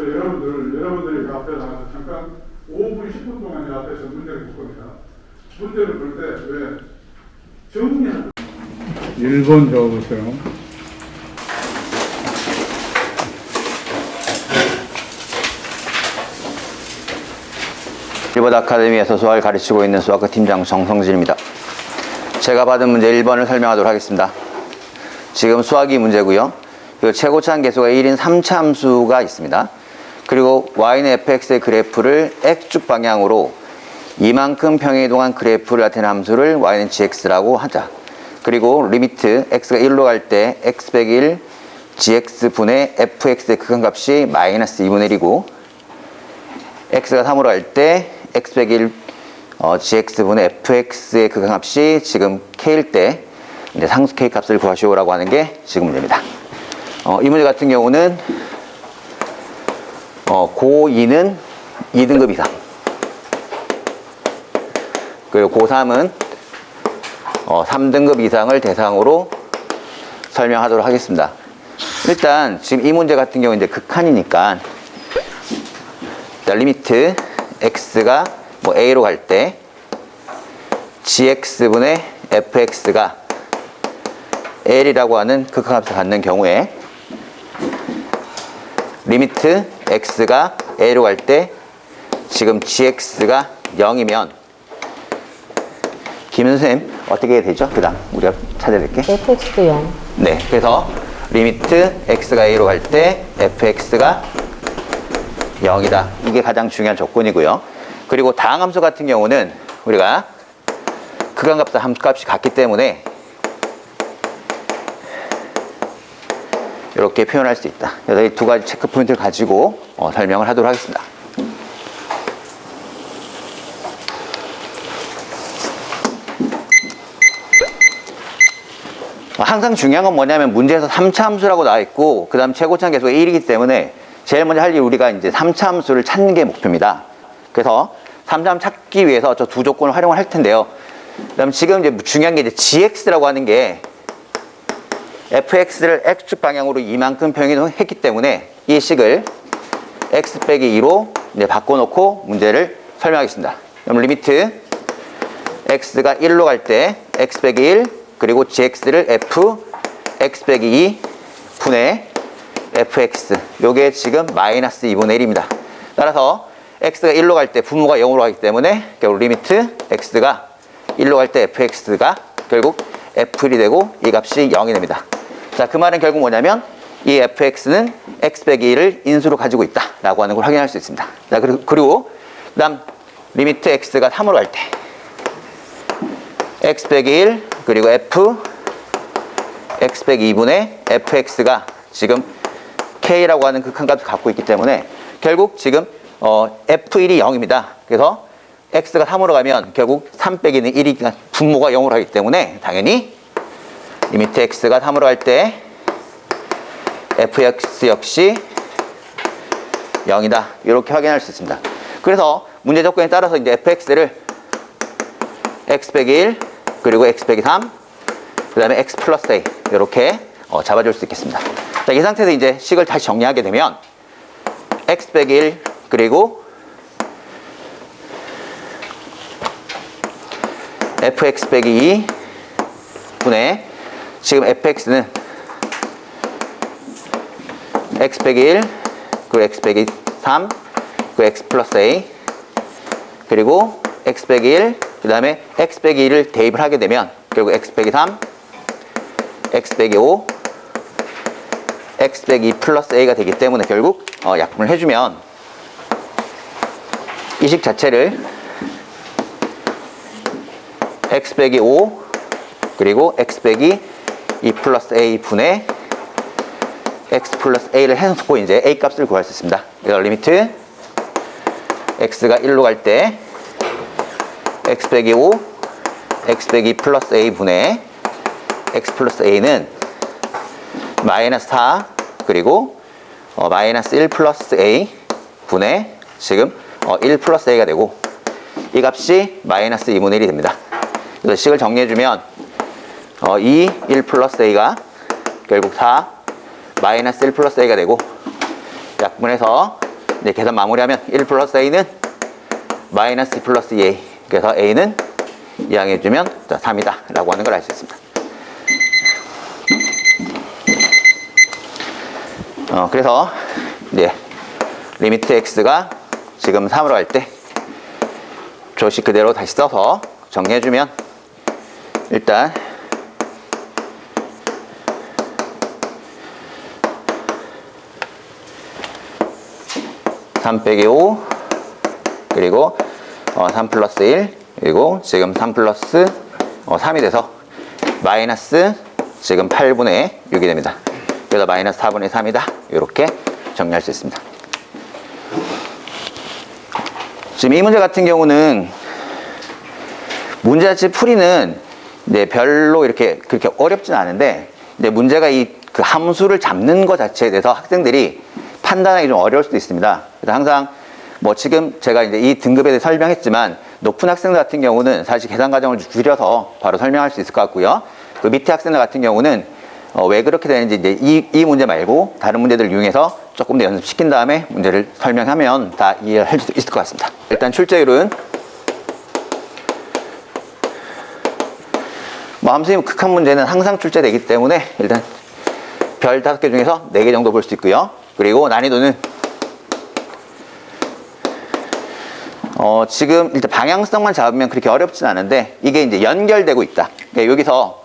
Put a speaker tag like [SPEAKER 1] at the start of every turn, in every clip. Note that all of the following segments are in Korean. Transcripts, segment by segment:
[SPEAKER 1] 그 여러분들, 여러분들이 그 앞에 나가서 잠깐 5분, 10분 동안 이 앞에서 문제를 볼 겁니다. 문제를 볼 때 왜 정리하는 1번 적어보세요.
[SPEAKER 2] 일본 아카데미에서 수학을 가르치고 있는 수학과 팀장 정성진입니다. 제가 받은 문제 1번을 설명하도록 하겠습니다. 지금 수학이 문제고요. 그리고 최고차항 계수가 1인 3차 함수가 있습니다. 그리고 y는 fx의 그래프를 x축 방향으로 이만큼 평행 이동한 그래프를 나타내는 함수를 y는 gx라고 하자. 그리고 리미트 x가 1로 갈 때 x 100일 gx분의 fx의 극한값이 마이너스 2분의 1이고 x가 3으로 갈 때 x 100일 어, gx분의 fx의 극한값이 지금 k일 때 상수 k 값을 구하시오라고 하는 게 지금 문제입니다. 어, 이 문제 같은 경우는 어, 고2는 2등급 이상 그리고 고3은 어, 3등급 이상을 대상으로 설명하도록 하겠습니다. 일단 지금 이 문제 같은 경우 이제 극한이니까 자, 리미트 x가 뭐 a로 갈 때 gx분의 fx가 l이라고 하는 극한값을 갖는 경우에 리미트 x가 a로 갈 때 지금 gx가 0이면 김은 선생님 어떻게 되죠? 그 다음 우리가 찾아낼게
[SPEAKER 3] fx도 0.
[SPEAKER 2] 네 그래서 리미트 x가 a로 갈 때 fx가 0이다. 이게 가장 중요한 조건이고요. 그리고 다항함수 같은 경우는 우리가 극한값과 함수값이 같기 때문에 이렇게 표현할 수 있다. 이두 가지 체크 포인트를 가지고 어, 설명을 하도록 하겠습니다. 항상 중요한 건 뭐냐면 문제에서 3차 함수라고 나와 있고 그 다음 최고차항 계수가 1이기 때문에 제일 먼저 할일 우리가 이제 3차 함수를 찾는 게 목표입니다. 그래서 3차 함 찾기 위해서 저 두 조건을 활용을 할 텐데요. 그다음 지금 이제 중요한 게 이제 gx라고 하는 게 fx를 x축 방향으로 이만큼 평행했기 때문에 이 식을 x 빼기 2로 이제 바꿔놓고 문제를 설명하겠습니다. 그럼 리미트 x가 1로 갈 때 x 빼기 1 그리고 gx를 f x 빼기 2 분의 fx 요게 지금 마이너스 2분의 1입니다. 따라서 x가 1로 갈 때 분모가 0으로 가기 때문에 결국 리미트 x가 1로 갈 때 fx가 결국 f1이 되고 이 값이 0이 됩니다. 자, 그 말은 결국 뭐냐면 이 fx는 x 빼기 1을 인수로 가지고 있다라고 하는 걸 확인할 수 있습니다. 자, 그리고, 그리고 그다음 리미트 x가 3으로 갈때 x 빼기 1 그리고 f x 빼기 2분의 fx가 지금 k라고 하는 극한값을 갖고 있기 때문에 결국 지금 어, f1이 0입니다. 그래서 x가 3으로 가면 결국 3 빼기는 1이니까 분모가 0으로 하기 때문에 당연히 리미트 x가 3으로 갈때 fx 역시 0이다. 이렇게 확인할 수 있습니다. 그래서 문제 조건에 따라서 이제 fx를 x 빼기 1 그리고 x 빼기 3 그 다음에 x 플러스 a 이렇게 어, 잡아줄 수 있겠습니다. 자, 이 상태에서 이제 식을 다시 정리하게 되면 x 빼기 1 그리고 fx 빼기 2 분의 지금 fx는 x 빼기 1 그리고 x 빼기 3 그리고 x 플러스 a 그리고 x 빼기 1 그 다음에 x 빼기 1을 대입을 하게 되면 결국 x 빼기 3 x 빼기 5 x 빼기 2 플러스 a가 되기 때문에 결국 어, 약분을 해주면 이 식 자체를 x 빼기 5 그리고 x 빼기 2 플러스 a 분의 x 플러스 a를 해놓고 이제 a 값을 구할 수 있습니다. 그래서 리미트 x가 1로 갈 때 x 빼기 5 x 빼기 플러스 a 분의 x 플러스 a는 마이너스 4 그리고 어, 마이너스 1 플러스 a 분의 지금 어, 1 플러스 a가 되고 이 값이 마이너스 2분의 1이 됩니다. 그래서 식을 정리해주면 어, 2, 1 플러스 a가 결국 4 마이너스 1 플러스 a가 되고 약분해서 이제 계산 마무리하면 1 플러스 a는 마이너스 2 플러스 2a. 그래서 a는 이항해주면 3이다. 라고 하는 걸 알 수 있습니다. 어, 그래서 이제 리미트 x가 지금 3으로 갈때 조식 그대로 다시 써서 정리해주면 일단 삼 빼기 5 그리고 어, 3 플러스 1 그리고 지금 3 플러스 어, 3이 돼서 마이너스 지금 8분의 6이 됩니다. 그래서 마이너스 4분의 3이다. 이렇게 정리할 수 있습니다. 지금 이 문제 같은 경우는 문제 자체 풀이는 네, 별로 이렇게 그렇게 어렵진 않은데 근데 문제가 이 그 함수를 잡는 것 자체에 대해서 학생들이 판단하기 좀 어려울 수도 있습니다. 그래서 항상 뭐 지금 제가 이제 이 등급에 대해 설명했지만 높은 학생들 같은 경우는 사실 계산 과정을 줄여서 바로 설명할 수 있을 것 같고요. 그 밑에 학생들 같은 경우는 어, 왜 그렇게 되는지 이제 이, 이 문제 말고 다른 문제들을 이용해서 조금 더 연습시킨 다음에 문제를 설명하면 다 이해할 수 있을 것 같습니다. 일단 출제율은 뭐 함수의 극한 문제는 항상 출제되기 때문에 일단 별 다섯 개 중에서 네 개 정도 볼 수 있고요. 그리고 난이도는 어, 지금 일단 방향성만 잡으면 그렇게 어렵진 않은데 이게 이제 연결되고 있다. 그러니까 여기서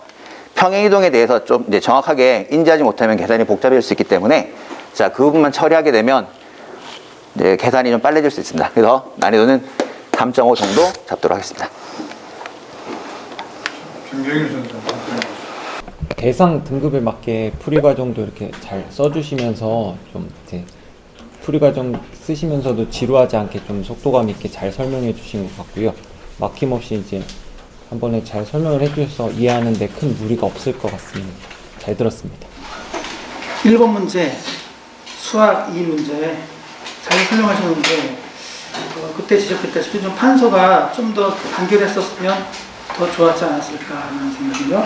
[SPEAKER 2] 평행이동에 대해서 좀 이제 정확하게 인지하지 못하면 계산이 복잡해질 수 있기 때문에 자, 그 부분만 처리하게 되면 이제 계산이 좀 빨라질 수 있습니다. 그래서 난이도는 3.5 정도 잡도록 하겠습니다.
[SPEAKER 3] 대상 등급에 맞게 풀이 과정도 이렇게 잘 써주시면서 좀 이제 풀이 과정 쓰시면서도 지루하지 않게 좀 속도감 있게 잘 설명해 주신 것 같고요. 막힘없이 이제 한 번에 잘 설명을 해주셔서 이해하는데 큰 무리가 없을 것 같습니다. 잘 들었습니다.
[SPEAKER 4] 1번 문제, 수학 2 문제 잘 설명하셨는데 어, 그때 지적했다시피 좀 판서가 좀더 간결했었으면 더 좋았지 않았을까 하는 생각이요.